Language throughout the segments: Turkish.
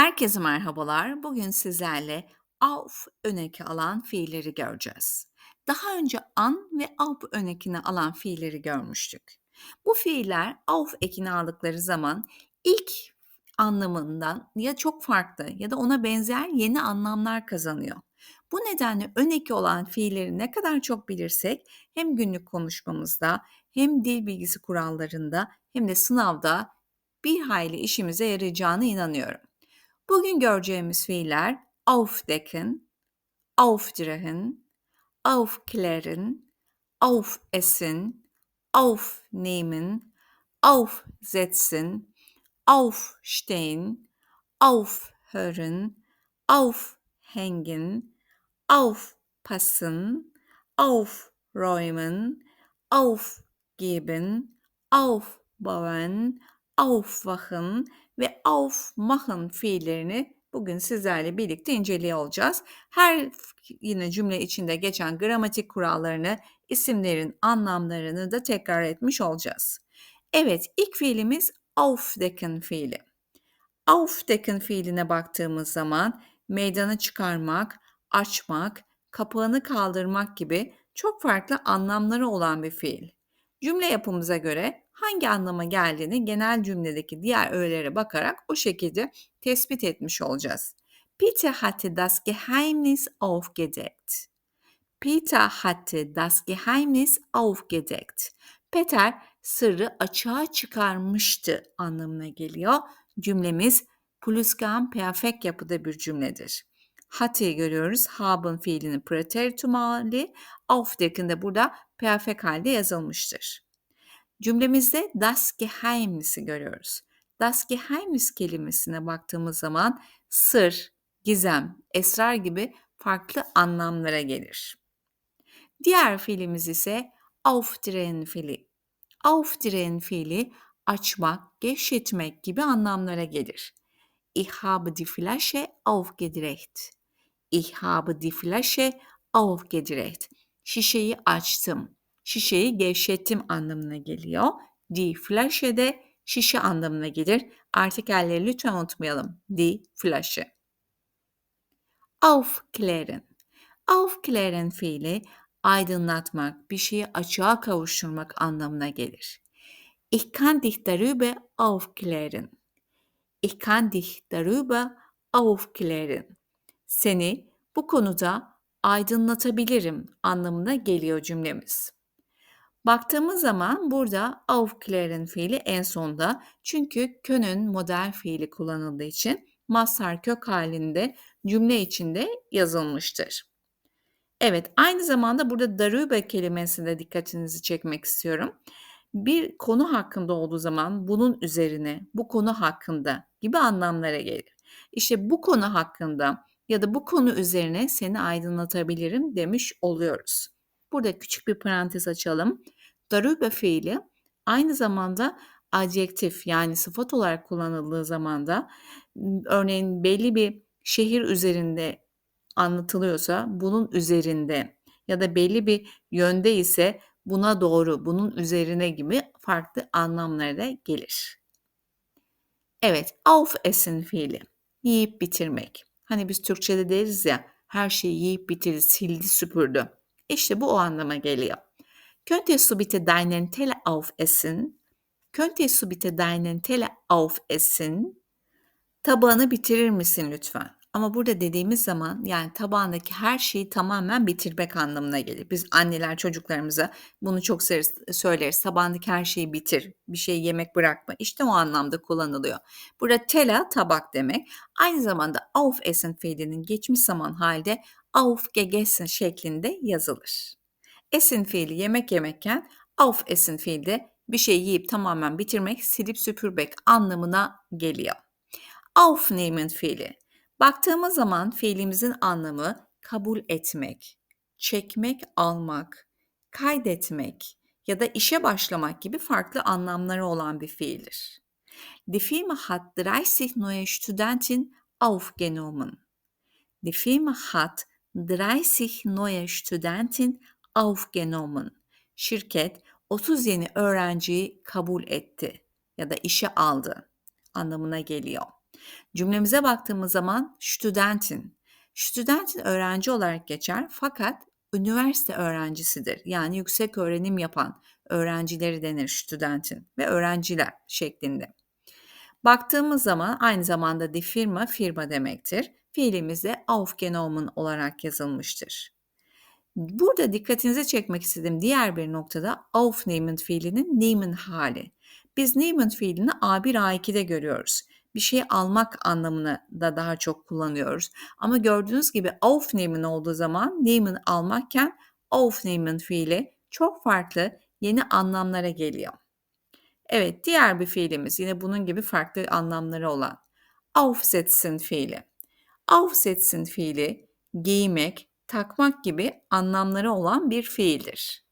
Herkese merhabalar. Bugün sizlerle auf öneki alan fiilleri göreceğiz. Daha önce an ve auf önekini alan fiilleri görmüştük. Bu fiiller auf ekini aldıkları zaman ilk anlamından ya çok farklı ya da ona benzer yeni anlamlar kazanıyor. Bu nedenle öneki olan fiilleri ne kadar çok bilirsek hem günlük konuşmamızda hem dil bilgisi kurallarında hem de sınavda bir hayli işimize yarayacağına inanıyorum. Bugün göreceğimiz fiiller aufdecken, aufdrehen, aufklären, aufessen, aufnehmen, aufsetzen, aufstehen, aufhören, aufhängen, aufpassen, aufräumen, aufgeben, aufbauen, aufwachen ve aufmachen fiillerini bugün sizlerle birlikte inceliyor olacağız. Her yine cümle içinde geçen gramatik kurallarını, isimlerin anlamlarını da tekrar etmiş olacağız. Evet, ilk fiilimiz aufdecken fiili. Aufdecken fiiline baktığımız zaman meydanı çıkarmak, açmak, kapağını kaldırmak gibi çok farklı anlamları olan bir fiil. Cümle yapımıza göre hangi anlama geldiğini genel cümledeki diğer öğelere bakarak o şekilde tespit etmiş olacağız. Peter hatte das Geheimnis aufgedeckt. Peter hatte das Geheimnis aufgedeckt. Peter sırrı açığa çıkarmıştı anlamına geliyor. Cümlemiz pluskan perfekt yapıda bir cümledir. Hatte'yi görüyoruz. Haben fiilinin preteritum hali. Aufdecken de burada perfekt halde yazılmıştır. Cümlemizde das Geheimnis'i görüyoruz. Das Geheimnis kelimesine baktığımız zaman sır, gizem, esrar gibi farklı anlamlara gelir. Diğer fiilimiz ise aufdrehen fiili. Aufdrehen fiili açmak, gevşetmek gibi anlamlara gelir. Ich habe die Flasche aufgedreht. Ich habe die Flasche aufgedreht. Şişeyi açtım şişeyi gevşettim anlamına geliyor. Die Flasche de şişe anlamına gelir. Artikelleri lütfen unutmayalım. Die Flasche. Aufklären. Aufklären fiili aydınlatmak, bir şeyi açığa kavuşturmak anlamına gelir. Ich kann dich darüber aufklären. Ich kann dich darüber aufklären. Seni bu konuda aydınlatabilirim anlamına geliyor cümlemiz. Baktığımız zaman burada aufklären fiili en sonda çünkü können model fiili kullanıldığı için mazhar kök halinde cümle içinde yazılmıştır. Evet, aynı zamanda burada darüber kelimesinde dikkatinizi çekmek istiyorum. Bir konu hakkında olduğu zaman bunun üzerine, bu konu hakkında gibi anlamlara gelir. İşte bu konu hakkında ya da bu konu üzerine seni aydınlatabilirim demiş oluyoruz. Burada küçük bir parantez açalım. Darüber fiili aynı zamanda adjektif yani sıfat olarak kullanıldığı zaman da örneğin belli bir şehir üzerinde anlatılıyorsa bunun üzerinde ya da belli bir yönde ise buna doğru, bunun üzerine gibi farklı anlamlara da gelir. Evet, aufessen fiili. Yiyip bitirmek. Hani biz Türkçe'de deriz ya, her şeyi yiyip bitirdi, sildi, süpürdü. İşte bu o anlama geliyor. Könntest du bitte deinen Teller aufessen? Könntest du bitte deinen Teller aufessen? Tabağını bitirir misin lütfen? Ama burada dediğimiz zaman yani tabağındaki her şeyi tamamen bitirmek anlamına gelir. Biz anneler çocuklarımıza bunu çok söyleriz. Tabağındaki her şeyi bitir, bir şey yemek bırakma. İşte o anlamda kullanılıyor. Burada tela tabak demek. Aynı zamanda aufessen fiilinin geçmiş zaman halde aufgegessen şeklinde yazılır. Essen fiili yemek yemekken aufessen fiili de bir şey yiyip tamamen bitirmek, silip süpürmek anlamına geliyor. Aufnehmen fiili. Baktığımız zaman fiilimizin anlamı kabul etmek, çekmek, almak, kaydetmek ya da işe başlamak gibi farklı anlamları olan bir fiildir. Die Firma hat 30 neue Studenten aufgenommen. Die Firma hat 30 neue Studenten aufgenommen. Şirket 30 yeni öğrenciyi kabul etti ya da işe aldı anlamına geliyor. Cümlemize baktığımız zaman Studentin. Studentin öğrenci olarak geçer fakat üniversite öğrencisidir. Yani yüksek öğrenim yapan öğrencileri denir Studentin ve öğrenciler şeklinde. Baktığımız zaman aynı zamanda die firma firma demektir. Fiilimiz de aufgenommen olarak yazılmıştır. Burada dikkatinizi çekmek istediğim diğer bir noktada aufnehmen fiilinin nehmen hali. Biz nehmen fiilini A1 A2'de görüyoruz. Bir şeyi almak anlamını da daha çok kullanıyoruz. Ama gördüğünüz gibi aufnehmen olduğu zaman nehmen almakken aufnehmen fiili çok farklı yeni anlamlara geliyor. Evet, diğer bir fiilimiz yine bunun gibi farklı anlamları olan aufsetzen fiili. Aufsetzen fiili giymek, takmak gibi anlamları olan bir fiildir.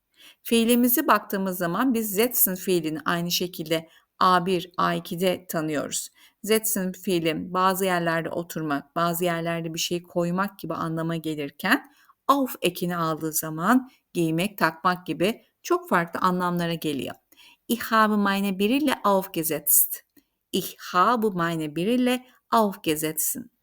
Fiilimizi baktığımız zaman biz setzen fiilini aynı şekilde A1, A2'de tanıyoruz. Setzen fiili bazı yerlerde oturmak, bazı yerlerde bir şey koymak gibi anlama gelirken auf ekini aldığı zaman giymek, takmak gibi çok farklı anlamlara geliyor. Ich habe meine Brille aufgesetzt. Ich habe meine Brille aufgesetzen.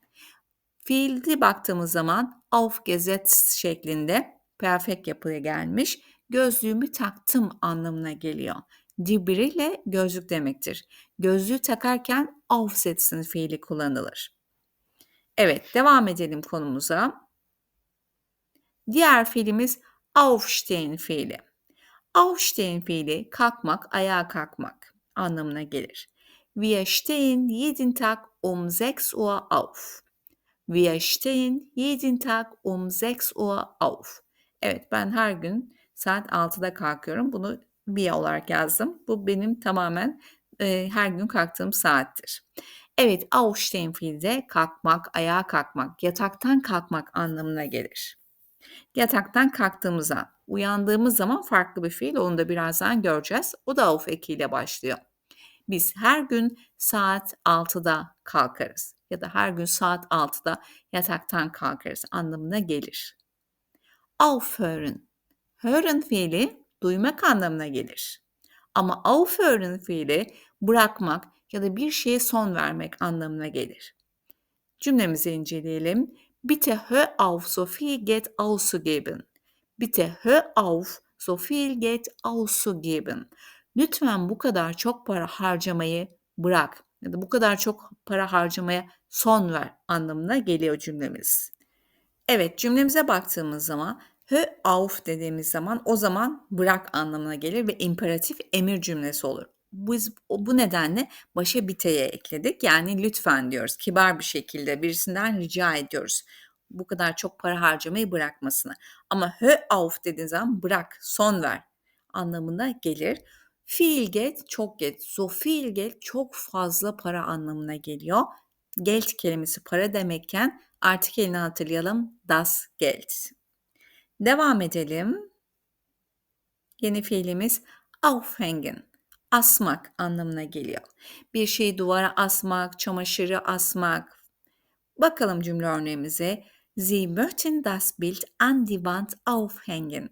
Fiilde baktığımız zaman aufgesetzt şeklinde perfect yapıya gelmiş. Gözlüğümü taktım anlamına geliyor. Die Brille gözlük demektir. Gözlüğü takarken aufsetzen fiili kullanılır. Evet, devam edelim konumuza. Diğer fiilimiz aufstehen fiili. Aufstehen fiili kalkmak, ayağa kalkmak anlamına gelir. Wir stehen jeden Tag um 6 Uhr auf. Wir stehen jeden Tag um 6 Uhr auf. Evet ben her gün saat 6'da kalkıyorum. Bunu wir olarak yazdım. Bu benim tamamen e, her gün kalktığım saattir. Evet aufstehen fiili de kalkmak, ayağa kalkmak, yataktan kalkmak anlamına gelir. Yataktan kalktığımız an, uyandığımız zaman farklı bir fiil. Onu da birazdan göreceğiz. O da auf ekiyle başlıyor. Biz her gün saat 6'da kalkarız ya da her gün saat 6'da yataktan kalkarız anlamına gelir. Aufhören. Hören fiili duymak anlamına gelir. Ama aufhören fiili bırakmak ya da bir şeye son vermek anlamına gelir. Cümlemizi inceleyelim. Bitte hör auf, so viel Geld auszugeben. Bitte hör auf, so viel Geld auszugeben. Lütfen bu kadar çok para harcamayı bırak ya da bu kadar çok para harcamaya son ver anlamına geliyor cümlemiz. Evet cümlemize baktığımız zaman hör auf dediğimiz zaman o zaman bırak anlamına gelir ve imperatif emir cümlesi olur. Biz bu nedenle başa biteye ekledik. Yani lütfen diyoruz. Kibar bir şekilde birisinden rica ediyoruz. Bu kadar çok para harcamayı bırakmasını. Ama hör auf dediğin zaman bırak, son ver anlamına gelir. Fiil get çok get. So fiil get çok fazla para anlamına geliyor. Geld kelimesi para demekken artık elini hatırlayalım. Das Geld. Devam edelim. Yeni fiilimiz aufhängen asmak anlamına geliyor. Bir şeyi duvara asmak, çamaşırı asmak. Bakalım cümle örneğimize. Sie möchten das Bild an die Wand aufhängen.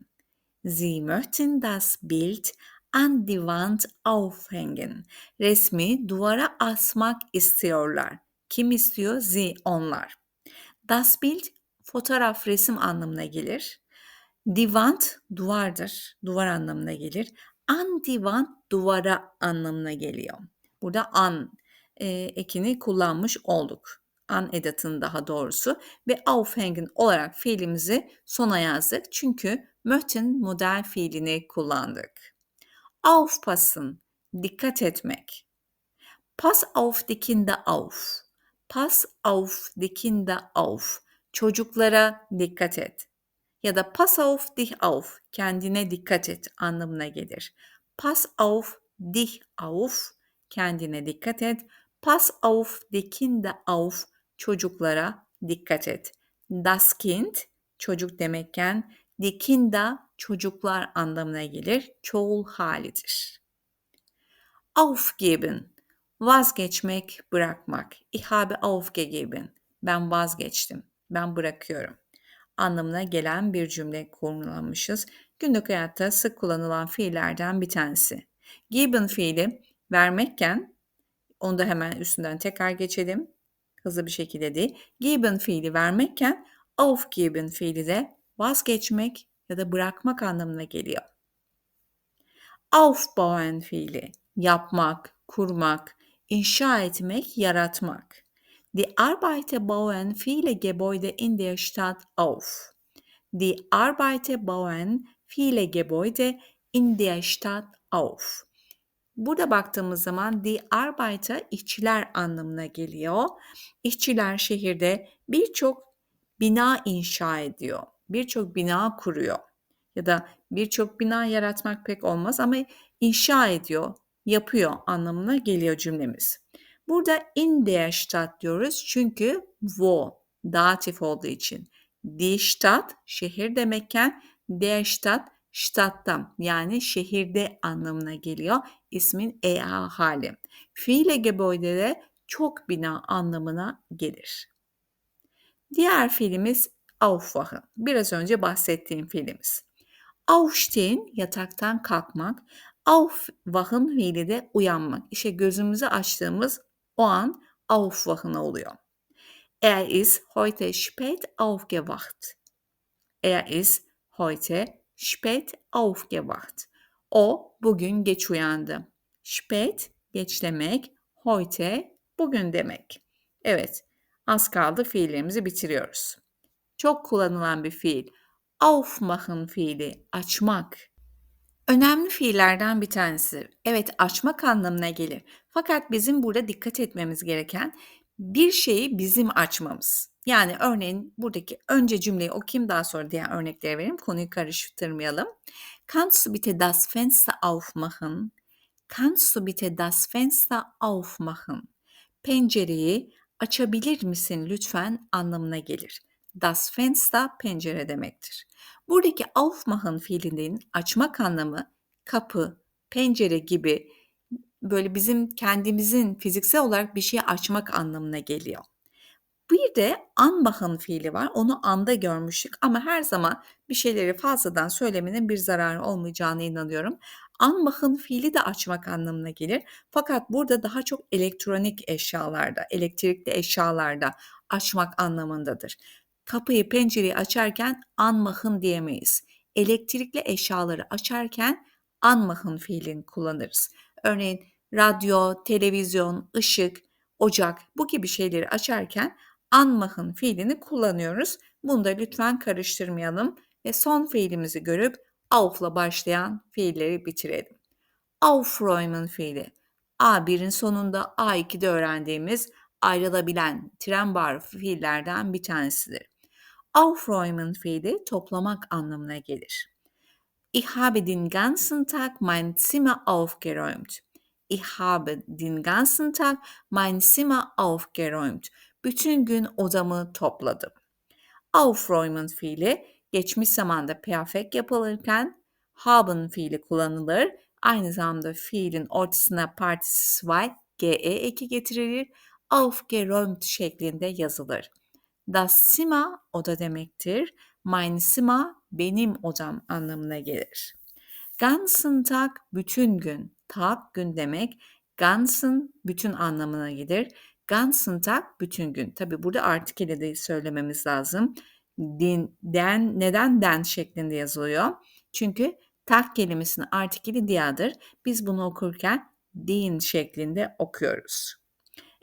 Sie möchten das Bild an die Wand aufhängen. Resmi duvara asmak istiyorlar. Kim istiyor? Sie, onlar. Das Bild fotoğraf, resim anlamına gelir. Die Wand duvardır, duvar anlamına gelir. An divan duvara anlamına geliyor. Burada an e, ekini kullanmış olduk. An edatını daha doğrusu ve aufhängen olarak fiilimizi sona yazdık. Çünkü möchten model fiilini kullandık. Aufpassen, dikkat etmek. Pass auf die Kinder auf. Pass auf die Kinder auf. Çocuklara dikkat et ya da pass auf dich auf, kendine dikkat et anlamına gelir. Pass auf dich auf, kendine dikkat et. Pass auf die Kinder auf, çocuklara dikkat et. Das Kind, çocuk demekken, die Kinder, çocuklar anlamına gelir. Çoğul halidir. Aufgeben, vazgeçmek, bırakmak. Ich habe aufgegeben, ben vazgeçtim, ben bırakıyorum anlamına gelen bir cümle kullanmışız. Günlük hayatta sık kullanılan fiillerden bir tanesi. Given fiili vermekken, onu da hemen üstünden tekrar geçelim. hızlı bir şekilde değil. Geben fiili vermekken aufgeben fiili de vazgeçmek ya da bırakmak anlamına geliyor. Aufbauen fiili yapmak, kurmak, inşa etmek, yaratmak. Die Arbeiter bauen viele Gebäude in der Stadt auf. Die Arbeiter bauen viele Gebäude in der Stadt auf. Burada baktığımız zaman die Arbeiter işçiler anlamına geliyor. İşçiler şehirde birçok bina inşa ediyor. Birçok bina kuruyor. Ya da birçok bina yaratmak pek olmaz ama inşa ediyor, yapıyor anlamına geliyor cümlemiz. Burada in der Stadt diyoruz çünkü wo datif olduğu için. Die Stadt şehir demekken der Stadt Stadt'tan yani şehirde anlamına geliyor ismin EA hali. Fiile Gebäude de çok bina anlamına gelir. Diğer fiilimiz aufwachen. Biraz önce bahsettiğim fiilimiz. Aufstehen yataktan kalkmak. Aufwachen fiili de uyanmak. İşte gözümüzü açtığımız o an aufwachen oluyor. Er ist heute spät aufgewacht. Er ist heute spät aufgewacht. O bugün geç uyandı. Spät geç demek, heute bugün demek. Evet, az kaldı fiillerimizi bitiriyoruz. Çok kullanılan bir fiil. Aufmachen fiili, açmak. Önemli fiillerden bir tanesi. Evet, açmak anlamına gelir. Fakat bizim burada dikkat etmemiz gereken bir şeyi bizim açmamız. Yani örneğin buradaki önce cümleyi okuyayım daha sonra diğer örnekleri vereyim. Konuyu karıştırmayalım. Kannst du bitte das Fenster aufmachen? Kannst du bitte das Fenster aufmachen? Pencereyi açabilir misin lütfen anlamına gelir. Das Fenster pencere demektir. Buradaki aufmachen fiilinin açmak anlamı kapı, pencere gibi böyle bizim kendimizin fiziksel olarak bir şeyi açmak anlamına geliyor. Bir de anmachen fiili var. Onu anda görmüştük ama her zaman bir şeyleri fazladan söylemenin bir zararı olmayacağına inanıyorum. Anmachen fiili de açmak anlamına gelir. Fakat burada daha çok elektronik eşyalarda, elektrikli eşyalarda açmak anlamındadır. Kapıyı, pencereyi açarken anmachen diyemeyiz. Elektrikli eşyaları açarken anmachen fiilini kullanırız. Örneğin radyo, televizyon, ışık, ocak bu gibi şeyleri açarken anmachen fiilini kullanıyoruz. Bunu da lütfen karıştırmayalım ve son fiilimizi görüp auf'la başlayan fiilleri bitirelim. Aufräumen fiili. A1'in sonunda A2'de öğrendiğimiz ayrılabilen tren bar fiillerden bir tanesidir. Aufräumen fiili toplamak anlamına gelir. Ich habe den ganzen Tag mein Zimmer aufgeräumt. Ich habe den ganzen Tag mein Zimmer aufgeräumt. Bütün gün odamı topladım. Aufräumen fiili geçmiş zamanda perfect yapılırken haben fiili kullanılır. Aynı zamanda fiilin ortasına partisi var, ge eki getirilir. Aufgeräumt şeklinde yazılır. Das Zimmer oda demektir. Mein Zimmer benim odam anlamına gelir. Ganzen Tag bütün gün. Tag gün demek. Ganzen bütün anlamına gelir. Ganzen Tag bütün gün. Tabi burada artikeli de söylememiz lazım. Din, den, neden den şeklinde yazılıyor? Çünkü Tag kelimesinin artikeli dia'dır. Biz bunu okurken din şeklinde okuyoruz.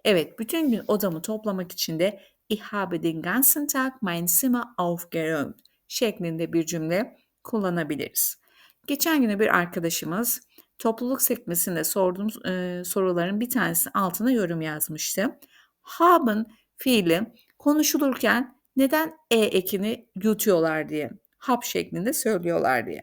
Evet, bütün gün odamı toplamak için de Ich habe den ganzen Tag mein Zimmer aufgeräumt şeklinde bir cümle kullanabiliriz. Geçen günü bir arkadaşımız topluluk sekmesinde sorduğumuz e, soruların bir tanesi altına yorum yazmıştı. Haben fiili konuşulurken neden e ekini yutuyorlar diye, hap şeklinde söylüyorlar diye.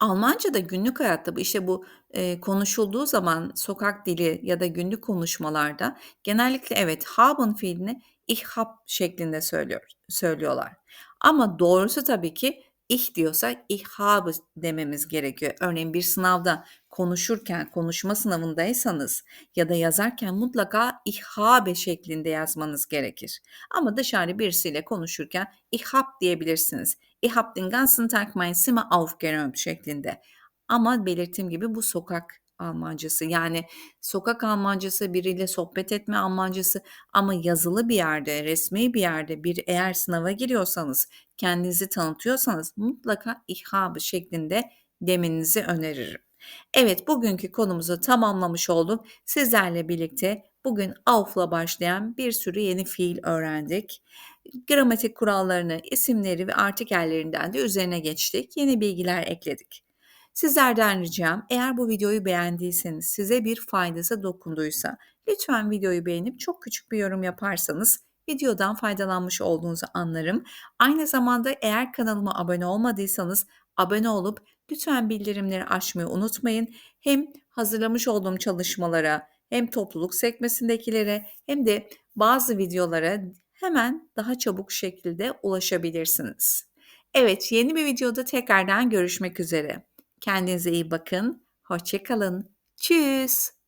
Almanca'da günlük hayatta bu işte bu e, konuşulduğu zaman sokak dili ya da günlük konuşmalarda genellikle evet haben fiilini ich hab şeklinde söylüyor, söylüyorlar. Ama doğrusu tabii ki ich diyorsak ich habe dememiz gerekiyor. Örneğin bir sınavda konuşurken, konuşma sınavındaysanız ya da yazarken mutlaka ich habe şeklinde yazmanız gerekir. Ama dışarı birisiyle konuşurken ich hab diyebilirsiniz. Ich hab den ganzen Tag mein Zimmer aufgeräumt şeklinde. Ama belirttiğim gibi bu sokak Almancası. Yani sokak Almancası, biriyle sohbet etme Almancası ama yazılı bir yerde, resmi bir yerde bir eğer sınava giriyorsanız, kendinizi tanıtıyorsanız mutlaka ich habe şeklinde demenizi öneririm. Evet, bugünkü konumuzu tamamlamış olduk. Sizlerle birlikte bugün auf'la başlayan bir sürü yeni fiil öğrendik. Gramatik kurallarını, isimleri ve artikellerinden de üzerine geçtik. Yeni bilgiler ekledik. Sizlerden ricam eğer bu videoyu beğendiyseniz, size bir faydası dokunduysa lütfen videoyu beğenip çok küçük bir yorum yaparsanız videodan faydalanmış olduğunuzu anlarım. Aynı zamanda eğer kanalıma abone olmadıysanız abone olup lütfen bildirimleri açmayı unutmayın. Hem hazırlamış olduğum çalışmalara hem topluluk sekmesindekilere hem de bazı videolara hemen daha çabuk şekilde ulaşabilirsiniz. Evet, yeni bir videoda tekrardan görüşmek üzere. Kendinize iyi bakın. Hoşça kalın. Tschüss.